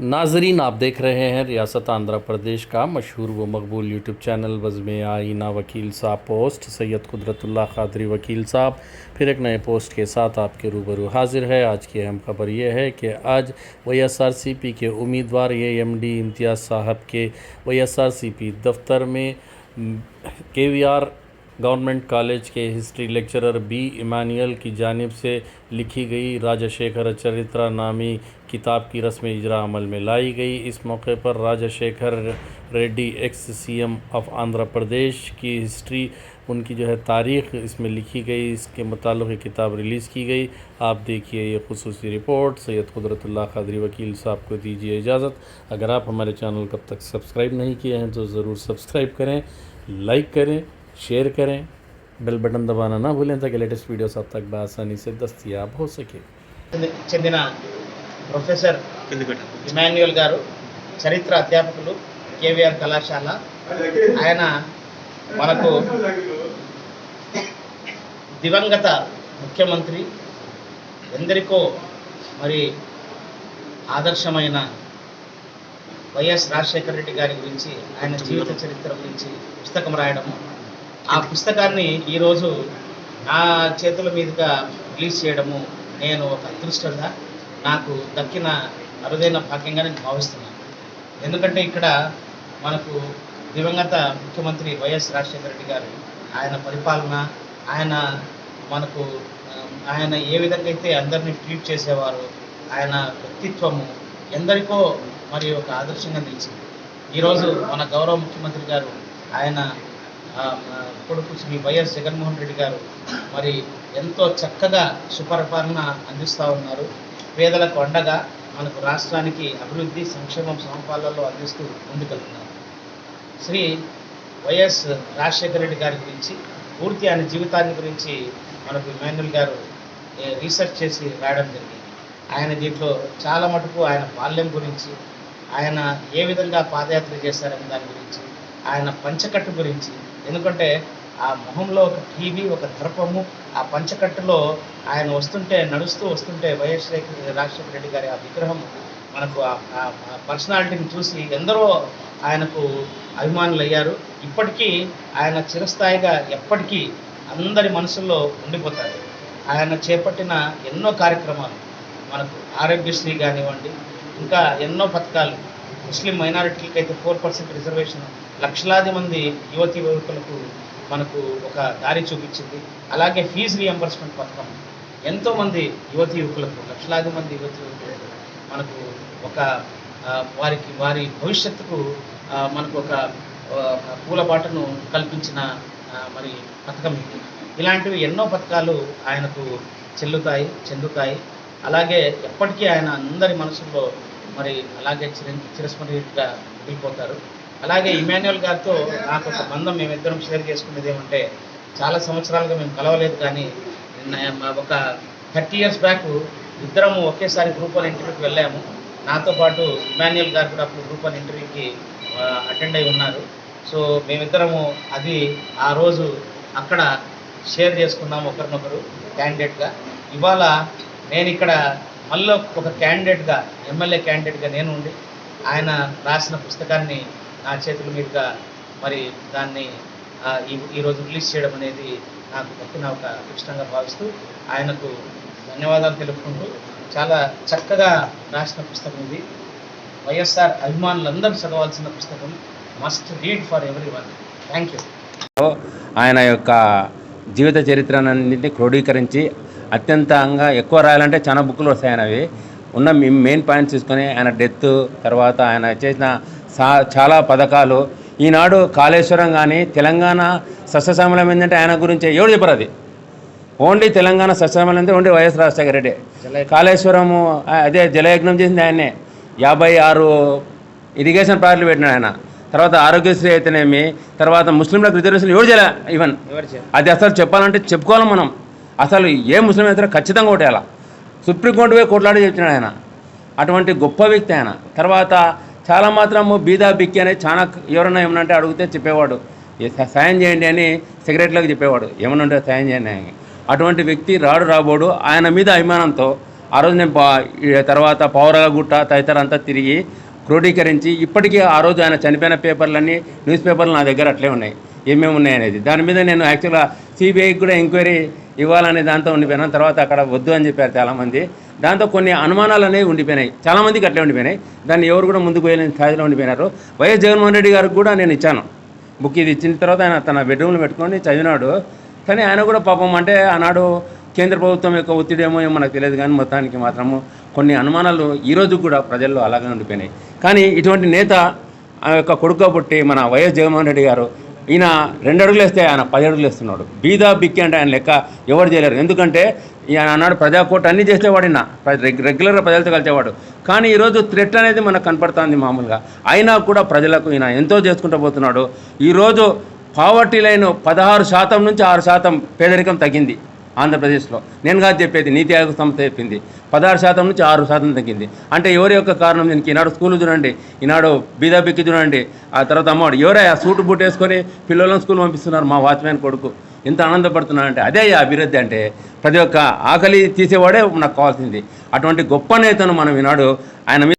ناظرین، آپ دیکھ رہے ہیں ریاست آندھرا پردیش کا مشہور و مقبول یوٹیوب چینل بزم آئینہ وکیل صاحب پوسٹ، سید قدرت اللہ قادری وکیل صاحب۔ پھر ایک نئے پوسٹ کے ساتھ آپ کے روبرو حاضر ہے۔ آج کی اہم خبر یہ ہے کہ آج وی ایس آر سی پی کے امیدوار اے ایم ڈی امتیاز صاحب کے وی ایس آر سی پی دفتر میں کے وی آر گورنمنٹ کالج کے ہسٹری لیکچرر بی ایمانیل کی جانب سے لکھی گئی راجہ شیکھر چرترا نامی کتاب کی رسم اجرا عمل میں لائی گئی۔ اس موقع پر راجہ شیکھر ریڈی ایکس سی ایم آف آندھرا پردیش کی ہسٹری، ان کی جو ہے تاریخ، اس میں لکھی گئی، اس کے متعلق یہ کتاب ریلیز کی گئی۔ آپ دیکھیے یہ خصوصی رپورٹ، سید قدرت اللہ قادری وکیل صاحب کو دیجیے اجازت۔ اگر آپ ہمارے چینل کب تک سبسکرائب نہیں کیے ہیں تو ضرور سبسکرائب کریں، لائک کریں share करें bell button दबाना ना भूलें ताकि लेटेस्ट वीडियोस आप तक बआसानी से दस्तियाब हो सके చెంది- చెందిన ప్రొఫెసర్ ఇమాన్యుయల్ గారు చరిత్ర అధ్యాపకులు కేవీఆర్ కళాశాల ఆయన మనకు దివంగత ముఖ్యమంత్రి ఎందరికో మరి ఆదర్శమైన వైఎస్ రాజశేఖర రెడ్డి గారి గురించి ఆయన జీవిత చరిత్ర గురించి పుస్తకం రాయడము ఆ పుస్తకాన్ని ఈరోజు నా చేతుల మీదుగా రిలీజ్ చేయడము నేను ఒక అదృష్టంగా నాకు దక్కిన అరుదైన భాగ్యంగా నేను భావిస్తున్నాను. ఎందుకంటే ఇక్కడ మనకు దివంగత ముఖ్యమంత్రి వైఎస్ రాజశేఖర రెడ్డి గారు ఆయన పరిపాలన ఆయన మనకు ఆయన ఏ విధంగా అయితే అందరినీ ట్రీట్ చేసేవారు ఆయన వ్యక్తిత్వము ఎందరికో మరి ఒక ఆదర్శంగా నిలిచింది. ఈరోజు మన గౌరవ ముఖ్యమంత్రి గారు ఆయన కొడుకు శ్రీ వైఎస్ జగన్మోహన్ రెడ్డి గారు మరి ఎంతో చక్కగా సుపరిపాలన అందిస్తూ ఉన్నారు. పేదలకు అండగా మనకు రాష్ట్రానికి అభివృద్ధి సంక్షేమం సమపాలలో అందిస్తూ ముందుకెళ్తున్నారు. శ్రీ వైఎస్ రాజశేఖర రెడ్డి గారి గురించి పూర్తి ఆయన జీవితాన్ని గురించి మనకు ఇమాన్యుల్ గారు రీసెర్చ్ చేసి రాయడం జరిగింది. ఆయన దీంట్లో చాలా మటుకు ఆయన బాల్యం గురించి ఆయన ఏ విధంగా పాదయాత్ర చేశారనే దాని గురించి ఆయన పంచకట్టు గురించి. ఎందుకంటే ఆ మొహంలో ఒక టీవీ ఒక దర్పము ఆ పంచకట్టులో ఆయన వస్తుంటే నడుస్తూ వస్తుంటే వైఎస్ రేఖ- రాజశేఖర రెడ్డి గారి ఆ విగ్రహం మనకు ఆ పర్సనాలిటీని చూసి ఎందరో ఆయనకు అభిమానులు అయ్యారు ఇప్పటికీ ఆయన చిరస్థాయిగా ఎప్పటికీ అందరి మనసుల్లో ఉండిపోతారు. ఆయన చేపట్టిన ఎన్నో కార్యక్రమాలు మనకు ఆరోగ్యశ్రీ కానివ్వండి ఇంకా ఎన్నో పథకాలు. ముస్లిం మైనారిటీలకైతే ఫోర్ పర్సెంట్ రిజర్వేషన్ లక్షలాది మంది యువతి యువకులకు మనకు ఒక దారి చూపించింది. అలాగే ఫీజు రియంబర్స్మెంట్ పథకం. ఎంతోమంది యువతి యువకులకు లక్షలాది మంది యువతి యువకులకు మనకు ఒక వారికి వారి భవిష్యత్తుకు మనకు ఒక పూలబాటను కల్పించిన మరి పథకం ఇది. ఇలాంటివి ఎన్నో పథకాలు ఆయనకు చెల్లుతాయి చెందుతాయి. అలాగే ఎప్పటికీ ఆయన అందరి మనసుల్లో మరి అలాగే చిర చిరస్మరణీయుడిగా మిగిలిపోతారు. అలాగే ఇమాన్యుయల్ గారితో నాకు ఒక బంధం మేమిద్దరం షేర్ చేసుకునేది ఏమంటే చాలా సంవత్సరాలుగా మేము కలవలేదు కానీ ఒక థర్టీ ఇయర్స్ బ్యాక్ ఇద్దరము ఒకేసారి గ్రూప్ వన్ ఇంటర్వ్యూకి వెళ్ళాము. నాతో పాటు ఇమాన్యుయల్ గారు కూడా అప్పుడు గ్రూప్ వన్ ఇంటర్వ్యూకి అటెండ్ అయి ఉన్నారు. సో మేమిద్దరము అది ఆ రోజు అక్కడ షేర్ చేసుకున్నాము ఒకరినొకరు క్యాండిడేట్గా ఇవాళ నేను ఇక్కడ మళ్ళీ ఒక క్యాండిడేట్గా ఎమ్మెల్యే క్యాండిడేట్గా నేను ఉండి ఆయన రాసిన పుస్తకాన్ని నా చేతుల మీదుగా మరి దాన్ని ఈ ఈరోజు రిలీజ్ చేయడం అనేది నాకు దక్కిన ఒక ఇష్టంగా భావిస్తూ ఆయనకు ధన్యవాదాలు తెలుపుకుంటూ చాలా చక్కగా రాసిన పుస్తకం ఇది. వైఎస్ఆర్ అభిమానులందరూ చదవాల్సిన పుస్తకం must read for everyone thank you. ఆయన యొక్క జీవిత చరిత్రనన్నింటినీ క్రోడీకరించి అత్యంతంగా ఎక్కువ రాయాలంటే చాలా బుక్లు వస్తాయి అవి ఉన్న మెయిన్ పాయింట్స్ తీసుకొని ఆయన డెత్ తర్వాత ఆయన చేసిన చాలా పథకాలు. ఈనాడు కాళేశ్వరం కానీ తెలంగాణ సస్యశ్యామలం ఏంటంటే ఆయన గురించి. ఎవరు చెప్పరు అది? ఓన్లీ తెలంగాణ సస్యశ్యామలం అంటే ఓన్లీ వైఎస్ రాజశేఖర రెడ్డి. కాళేశ్వరము అదే జలయజ్ఞం చేసింది ఆయనే యాభై ఆరు ఇరిగేషన్ ప్రాజెక్టులు పెట్టినాడు ఆయన. తర్వాత ఆరోగ్యశ్రీ అయితేనేమి తర్వాత ముస్లింలకు రిజర్వేషన్ ఎవరు చేయలే ఈవెన్? అది అసలు చెప్పాలంటే చెప్పుకోవాలి మనం. అసలు ఏ ముస్లిం అయితే ఖచ్చితంగా కొట్టేయాల సుప్రీంకోర్టు పోయి కొట్లాడి చెప్పినాడు ఆయన. అటువంటి గొప్ప వ్యక్తి ఆయన. తర్వాత చాలా మాత్రము బీదా బిక్కి అనేది చాలా ఎవరన్నా ఏమన్నా అంటే అడిగితే చెప్పేవాడు సాయం చేయండి అని సెక్రటరీలకు చెప్పేవాడు. ఏమన్నా ఉంటే సాయం చేయండి అని. అటువంటి వ్యక్తి రాడు రాబోడు ఆయన మీద అభిమానంతో ఆ రోజు నేను పా- ఈ తర్వాత తదితర అంతా తిరిగి క్రోడీకరించి ఇప్పటికీ ఆ రోజు ఆయన చనిపోయిన పేపర్లన్నీ న్యూస్ పేపర్లు నా దగ్గర అట్లే ఉన్నాయి. ఏమేమి ఉన్నాయి అనేది. దాని మీద నేను యాక్చువల్గా సిబిఐకి కూడా ఎంక్వైరీ ఇవ్వాలనే దాంతో ఉండిపోయినాం. తర్వాత అక్కడ వద్దు అని చెప్పారు చాలామంది. దాంతో కొన్ని అనుమానాలు అనేవి ఉండిపోయినాయి. చాలామందికి అట్లే ఉండిపోయినాయి. దాన్ని ఎవరు కూడా ముందుకు పోయలేని స్థాయిలో ఉండిపోయినారు. వైఎస్ జగన్మోహన్ రెడ్డి గారికి కూడా నేను ఇచ్చాను. బుక్ ఇది ఇచ్చిన తర్వాత ఆయన తన బెడ్రూమ్లో పెట్టుకొని చదివినాడు. కానీ ఆయన కూడా పాపం అంటే ఆనాడు కేంద్ర ప్రభుత్వం యొక్క ఒత్తిడేమో ఏమో మనకు తెలియదు కానీ మొత్తానికి మాత్రము కొన్ని అనుమానాలు ఈరోజు కూడా ప్రజల్లో అలాగే ఉండిపోయినాయి. కానీ ఇటువంటి నేత ఆ యొక్క కొడుకు పుట్టి మన వైఎస్ జగన్మోహన్ రెడ్డి గారు ఈయన రెండు అడుగులు వేస్తే ఆయన పది అడుగులు వేస్తున్నాడు బీదా బిక్కి అంటే ఆయన లెక్క ఎవరు చేయలేరు. ఎందుకంటే ఈయన అన్నాడు ప్రజాకోట అన్నీ చేసేవాడు ఈయన. రెగ్యులర్గా ప్రజలతో కలిసేవాడు. కానీ ఈరోజు థ్రెట్ అనేది మనకు కనపడుతుంది మామూలుగా. అయినా కూడా ప్రజలకు ఈయన ఎంతో చేసుకుంటూ పోతున్నాడు. ఈరోజు పావర్టీ లైన్ పదహారు శాతం నుంచి ఆరు శాతం పేదరికం తగ్గింది. ఆంధ్రప్రదేశ్లో. నేను కాదు చెప్పేది నీతి ఆయోగ సంస్థ చెప్పింది. పదహారు శాతం నుంచి ఆరు శాతం తగ్గింది. అంటే ఎవరి యొక్క కారణం దీనికి? ఈనాడు స్కూల్ చూడండి ఈనాడు బీదాబిక్కి చూడండి ఆ తర్వాత అమ్మవాడు ఎవరే ఆ సూటు బూట్ వేసుకొని పిల్లలను స్కూల్ పంపిస్తున్నారు మా వాచ్మ్యాన్ కొడుకు. ఎంత ఆనందపడుతున్నాడంటే అదే అభివృద్ధి అంటే ప్రతి ఒక్క ఆకలి తీసేవాడే నాకు కావాల్సింది. అటువంటి గొప్ప నేతను మనం ఈనాడు ఆయన మీద